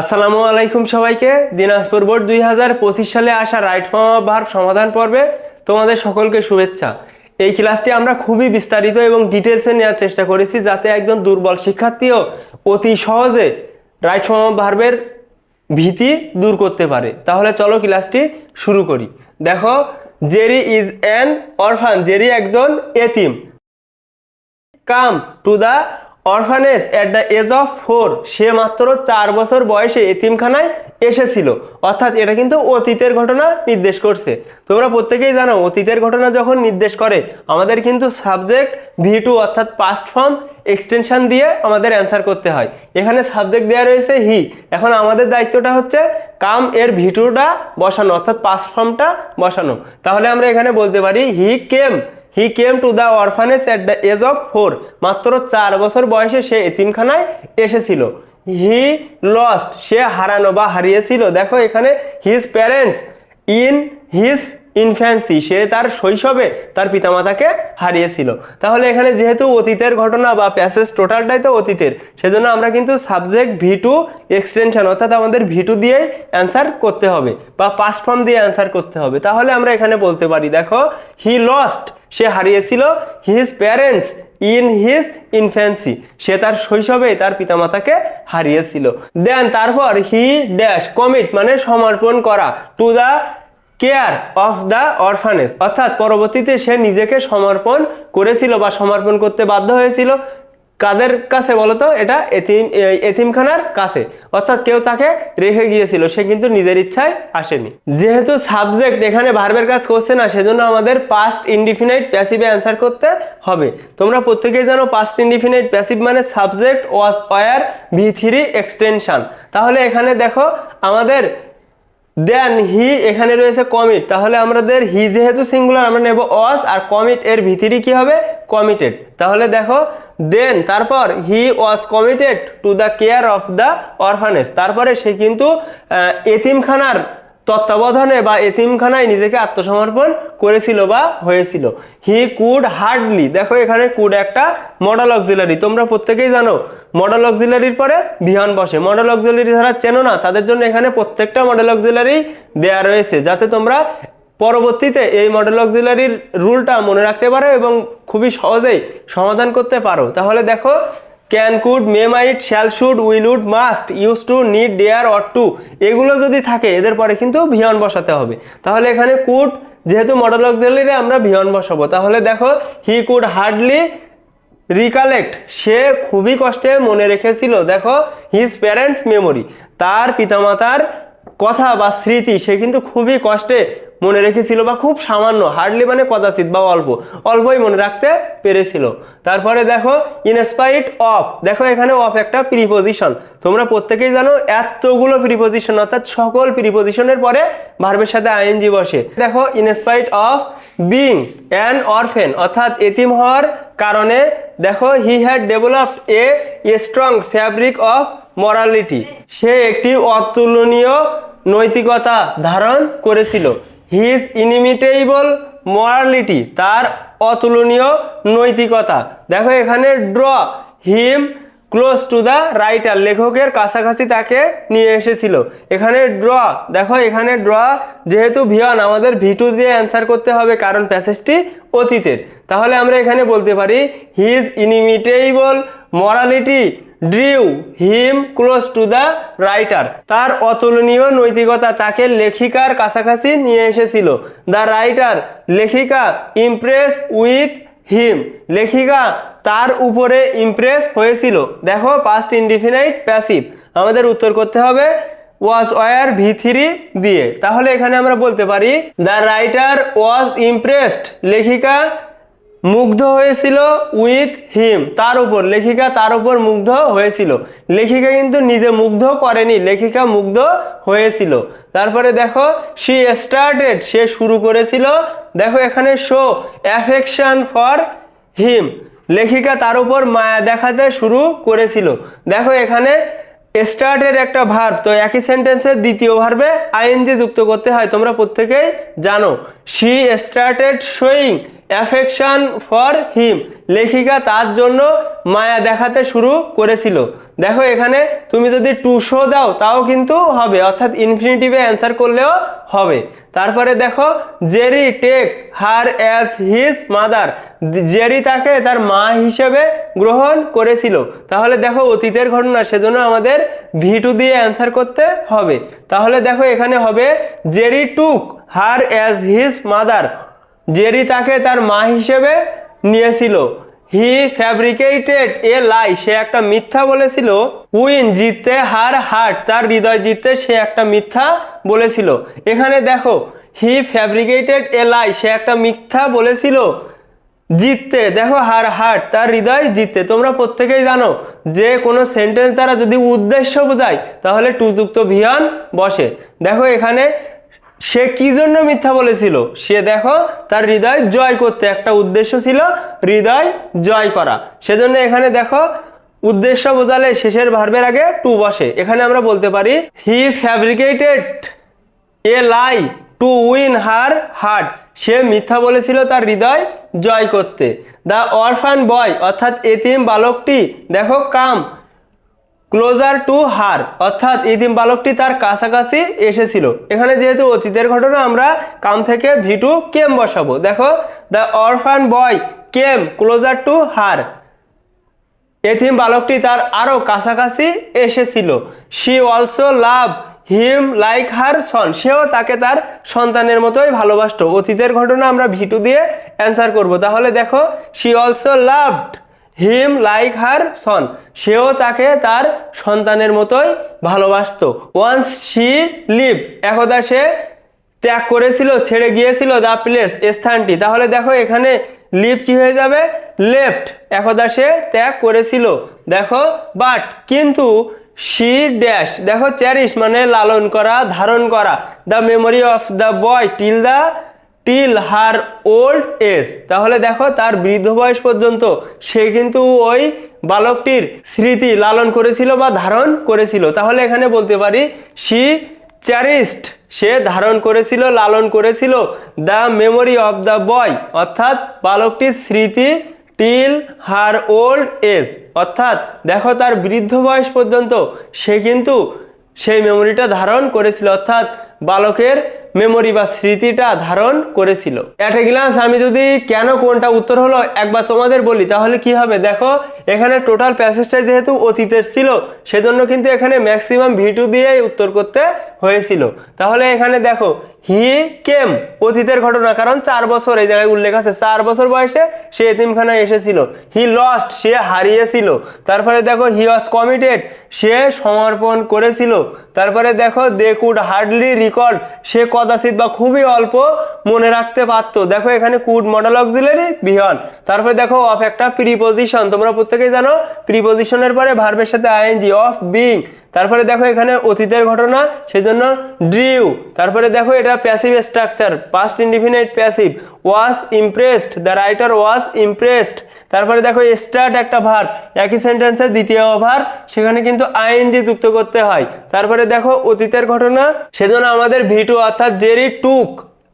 আসসালামু আলাইকুম সবাইকে। দিনাজপুর বোর্ড দুই হাজার পঁচিশ সালে আসা রাইট ফর্ম অফ ভার্ব সমাধান পর্বে তোমাদের সকলকে শুভেচ্ছা। এই ক্লাসটি আমরা খুবই বিস্তারিত এবং ডিটেলসে নেওয়ার চেষ্টা করেছি যাতে একজন দুর্বল শিক্ষার্থীও অতি সহজে রাইট ফর্ম অফ ভার্বের ভীতি দূর করতে পারে। তাহলে চলো ক্লাসটি শুরু করি। দেখো, Jerry is an orphan, Jerry একজন এতিম। Come to the orphanage at the age of four সে মাত্র চার বছর বয়সে এতিমখানায় এসেছিল। অর্থাৎ এটা কিন্তু অতীতের ঘটনা নির্দেশ করছে। তোমরা প্রত্যেকেই জানো, অতীতের ঘটনা যখন নির্দেশ করে, আমাদের কিন্তু সাবজেক্ট ভি টু অর্থাৎ পাস্ট ফর্ম এক্সটেনশন দিয়ে আমাদের অ্যান্সার করতে হয়। এখানে সাবজেক্ট দেওয়া রয়েছে হি এখন আমাদের দায়িত্বটা হচ্ছে কাম এর ভি টুটা বসানো, অর্থাৎ পাস্ট ফর্মটা বসানো। তাহলে আমরা এখানে বলতে পারি he came he came to the orphanage at the age of four মাত্র চার বছর বয়সে সে এতিমখানায় এসেছিল। হি লস্ট সে হারানো বা হারিয়েছিল। দেখো এখানে his parents in his infancy, সে তার শৈশবে তার পিতামাতাকে হারিয়েছিল। তাহলে এখানে যেহেতু অতীতের ঘটনা বা প্যাসেজ টোটালটাই তো অতীতের, সেজন্য আমরা কিন্তু সাবজেক্ট ভি টু এক্সটেনশন অর্থাৎ আমাদের ভি টু দিয়েই অ্যান্সার করতে হবে বা পাস্ট ফর্ম দিয়ে অ্যান্সার করতে হবে। তাহলে আমরা এখানে বলতে পারি, দেখো হি লস্ট সে হারিয়েছিল his parents in his infancy সে তার শৈশবে তার পিতামাতাকে হারিয়েছিল। দেন তারপর হি ড্যাশ কমিট মানে সমর্পণ করা to the care of the orphanage অর্থাৎ পরবর্তীতে সে নিজেকে সমর্পণ করেছিল বা সমর্পণ করতে বাধ্য হয়েছিল। কাদের কাছে বলতো? এটা এতিম, এতিমখানার কাছে। অর্থাৎ কেউ তাকে রেখে গিয়েছিল। সে কিন্তু নিজের ইচ্ছায় আসেনি। যেহেতু সাবজেক্ট এখানে ভার্বের কাজ করছে না, সেজন্য আমাদের পাস্ট ইনডিফিনাইট প্যাসিভে অ্যান্সার করতে হবে। তোমরা প্রত্যেকেই জানো পাস্ট ইনডিফিনাইট প্যাসিভ মানে subject was were V three extension তাহলে এখানে দেখো, আমাদের দেন হি এখানে রয়েছে কমিট তাহলে আমাদের হি যেহেতু সিঙ্গুলার আমরা নেব অস আর কমিট এর ভিতরে কি হবে? কমিটেড তাহলে দেখো দেন তারপর he was committed to the care of the orphanage তারপরে সে কিন্তু এতিমখানার তত্ত্বাবধানে বা এতিমখানায় নিজেকে আত্মসমর্পণ করেছিল বা হয়েছিল। হি কুড হার্ডলি দেখো এখানে কুড একটা মডেল অক্সিলারি তোমরা প্রত্যেকেই জানো মডেল অক্সিলারির পরে বিহান বসে। মডেল অক্সিলারি যারা চেনো না, তাদের জন্য এখানে প্রত্যেকটা মডেল অক্সিলারি দেয়া রয়েছে, যাতে তোমরা পরবর্তীতে এই মডেল অক্সিলারির রুলটা মনে রাখতে পারো এবং খুবই সহজেই সমাধান করতে পারো। তাহলে দেখো can could may might shall should will would must, use to, need, dare, or to. এগুলো যদি থাকে, এদের পরে কিন্তু ভিয়ন বসাতে হবে। তাহলে এখানে কুড, যেহেতু মডেল অক্সিলারি আমরা ভিয়ন বসাবো। তাহলে দেখো, হি কুড হার্ডলি রিকালেক্ট। সে খুবই কষ্টে মনে রেখেছিল, দেখো, হিজ প্যারেন্টস মেমোরি। তার পিতামাতার কথা বা স্মৃতি, সে কিন্তু খুবই কষ্টে মনে রেখেছিল বা খুব সামান্য হার্ডলি মানে কদাচিৎ বা অল্প, অল্পই মনে রাখতে পেরেছিল। তারপরে দেখো ইনস্পাইট অফ দেখো এখানে অফ একটা প্রিপোজিশন তোমরা প্রত্যেকেই জানো, এতগুলো প্রিপোজিশন অর্থাৎ সকল প্রিপোজিশনের পরে ভার্বের সাথে আইএনজি বসে। দেখো in spite of being an orphan অর্থাৎ এতিম হওয়ার কারণে, দেখো he had developed a strong fabric of morality সে একটি অতুলনীয় নৈতিকতা ধারণ করেছিল। হিজ ইনিমিটেবল মরালিটি তার অতুলনীয় নৈতিকতা। দেখো এখানে drew him close to the writer লেখকের কাছাকাছি তাকে নিয়ে এসেছিল। এখানে ড্র দেখো এখানে ড্র যেহেতু ভিয়ন, আমাদের ভিটু দিয়ে অ্যান্সার করতে হবে, কারণ প্যাসেজটি অতীতের। তাহলে আমরা এখানে বলতে পারি his inimitable morality drew him close to the writer তার অতুলনীয় নৈতিকতা তাকে লেখিকার কাছাকাছি নিয়ে এসেছিল। দ্য রাইটার লেখিকা ইমপ্রেস উইথ হিম লেখিকা তার উপরে ইমপ্রেস হয়েছিল। দেখো পাস্ট ইনডিফিনাইট প্যাসিভ আমাদের উত্তর করতে হবে ওয়াজ ওয়ার ভি থ্রি দিয়ে। তাহলে এখানে আমরা বলতে পারি দ্য রাইটার ওয়াজ ইমপ্রেসড লেখিকা মুগ্ধ হয়েছিল উইথ হিম। তার উপর, লেখিকা তার উপর মুগ্ধ হয়েছিল। লেখিকা কিন্তু নিজে মুগ্ধ করেনি, লেখিকা মুগ্ধ হয়েছিল। তারপরে দেখো শি স্টার্টেড সে শুরু করেছিল। দেখো এখানে শো অ্যাফেকশন ফর হিম লেখিকা তার উপর মায়া দেখাতে শুরু করেছিল। দেখো এখানে স্টার্টের একটা ভার্ব, তো একই সেন্টেন্সের দ্বিতীয় ভার্বে আইএনজি যুক্ত করতে হয়, তোমরা প্রত্যেকেই জানো। She started showing affection for him লেখিকা তার জন্য মায়া দেখাতে শুরু করেছিল। দেখো এখানে তুমি যদি টু শো দাও, তাও কিন্তু হবে। অর্থাৎ ইনফিনিটিভে অ্যান্সার করলেও হবে। তারপরে দেখো Jerry take her as his mother Jerry তাকে তার মা হিসেবে গ্রহণ করেছিল। তাহলে দেখো, অতীতের ঘটনা, সেজন্য আমাদের ভি টু দিয়ে অ্যান্সার করতে হবে। তাহলে দেখো, এখানে হবে Jerry took her as his mother Jerry তাকে তার মা হিসেবে নিয়েছিল। হি ফ্যাব্রিকেটেড এ লাই সে একটা মিথ্যা বলেছিল। উইন জিততে হার হার্ট তার হৃদয় জিততে সে একটা মিথ্যা বলেছিল। এখানে দেখো হি ফ্যাব্রিকেটেড এ লাই সে একটা মিথ্যা বলেছিল। জিততে, দেখো, হার হার্ট তার হৃদয় জিততে। তোমরা প্রত্যেকেই জানো, যে কোনো সেন্টেন্স দ্বারা যদি উদ্দেশ্য বোঝায়, তাহলে টু যুক্ত ভিয়ন বসে। দেখো এখানে সে কি জন্য মিথ্যা বলেছিল? সে দেখো, তার হৃদয় জয় করতে একটা উদ্দেশ্য ছিল, হৃদয় জয় করা। সেজন্য এখানে দেখো, উদ্দেশ্য বোঝালে শেষের ভার্বের আগে টু বসে। এখানে আমরা বলতে পারি he fabricated a lie to win her heart সে মিথ্যা বলেছিল তার হৃদয় জয় করতে। দ্য অরফান বয় অর্থাৎ এতিম বালকটি, দেখো, কাম। ক্লোজার টু হার, অর্থাৎ ইতিম বালকটি তার কাছাকাছি এসেছিল। এখানে যেহেতু অতীতের ঘটনা, আমরা কাম থেকে ভিটু কেম বসাবো। দেখো, the orphan boy came closer to her. এথিম বালকটি তার আরও কাছাকাছি এসেছিল। She also love him like her son. সেও তাকে তার সন্তানের মতোই ভালোবাসত। অতীতের ঘটনা আমরা ভিটু দিয়ে অ্যান্সার করব। তাহলে দেখো, she also loved. Him like her son. সেও তাকে তার সন্তানের মতোই ভালোবাসতো। ওয়ান্স শি লিভ একদা সে ত্যাগ করেছিল, ছেড়ে গিয়েছিল দ্য প্লেস স্থানটি। তাহলে দেখো এখানে লিভ কি হয়ে যাবে? লেফট একদা সে ত্যাগ করেছিল। দেখো বাট কিন্তু শি ড্যাশ দেখো চ্যারিশ মানে লালন করা, ধারণ করা। The memory of the boy till the till her old age তাহলে দেখো তার বৃদ্ধ বয়স পর্যন্ত সে কিন্তু ওই বালকটির স্মৃতি লালন করেছিল বা ধারণ করেছিল। তাহলে এখানে বলতে পারি শি চ্যারিস্ট সে ধারণ করেছিল, লালন করেছিল the memory of the boy অর্থাৎ বালকটির স্মৃতি টিল হার ওল্ড এজ অর্থাৎ দেখো তার বৃদ্ধ বয়স পর্যন্ত সে কিন্তু সেই মেমোরিটা ধারণ করেছিল। অর্থাৎ বালকের মেমোরি বা স্মৃতিটা ধারণ করেছিল। অ্যাট এ গ্লান্স আমি যদি কেন কোনটা উত্তর হলো একবার তোমাদের বলি, তাহলে কি হবে? দেখো, এখানে টোটাল প্যাসেজটা যেহেতু অতীতের ছিল, সেজন্য কিন্তু এখানে ম্যাক্সিমাম ভিটু দিয়েই উত্তর করতে হয়েছিল। তাহলে এখানে দেখো হি কেম। অতীতের ঘটনা, কারণ চার বছর, এই জায়গায় উল্লেখ আছে, চার বছর বয়সে সে এতিমখানায় এসেছিল। হি লস্ট সে হারিয়েছিল। তারপরে দেখো হি ওয়াজ কমিটেড সে সমর্পণ করেছিল। তারপরে দেখো দে কুড হার্ডলি রিকর্ড সে কদাচিৎ বা খুবই অল্প মনে রাখতে পারতো। দেখো, এখানে কুড মডেল অক্সিলারি বিহন। তারপরে দেখো অফ একটা প্রিপোজিশন তোমরা প্রত্যেকেই জানো প্রিপোজিশনের পরে ভার্বের সাথে আইএনজি অফ বিং তারপরে দেখো এখানে অতীতের ঘটনা, সেজন্য ড্রিউ তারপরে দেখো এটা passive structure past indefinite passive was impressed the writer was impressed তারপরে দেখো স্টার্ট একটা ভার একই সেন্টেন্সের দ্বিতীয় ভার সেখানে কিন্তু আইএনজি যুক্ত করতে হয়। তারপরে দেখো অতীতের ঘটনা, সেজন্য আমাদের ভিটু অর্থাৎ জেরি টুক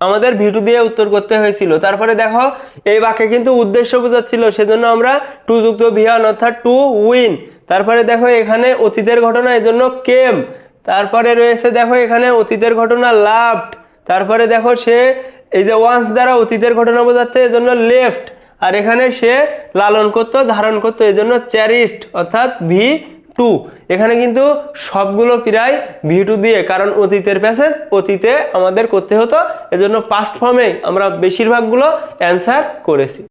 আমাদের ভিটু দিয়ে উত্তর করতে হয়েছিল। তারপরে দেখো, এই বাক্যে কিন্তু উদ্দেশ্য বোঝাচ্ছিল, সেজন্য আমরা টু যুক্ত ভিয়ান অর্থাৎ টু উইন তারপরে দেখো এখানে অতীতের ঘটনা, এজন্য কেম। তারপরে রয়েছে দেখো এখানে অতীতের ঘটনা লাভড তারপরে দেখো সে, এই যে ওয়ান্স দ্বারা অতীতের ঘটনা বোঝাচ্ছে, এজন্য লেফট। আর এখানে সে লালন করতো, ধারণ করতো, এজন্য চ্যারিস্ট, অর্থাৎ ভি টু। এখানে কিন্তু সবগুলো প্রায় ভি টু দিয়ে, কারণ অতীতের প্যাসেজ, অতীতে আমাদের করতে হতো। এজন্য পাস্ট ফর্মে আমরা বেশিরভাগগুলো অ্যান্সার করেছি।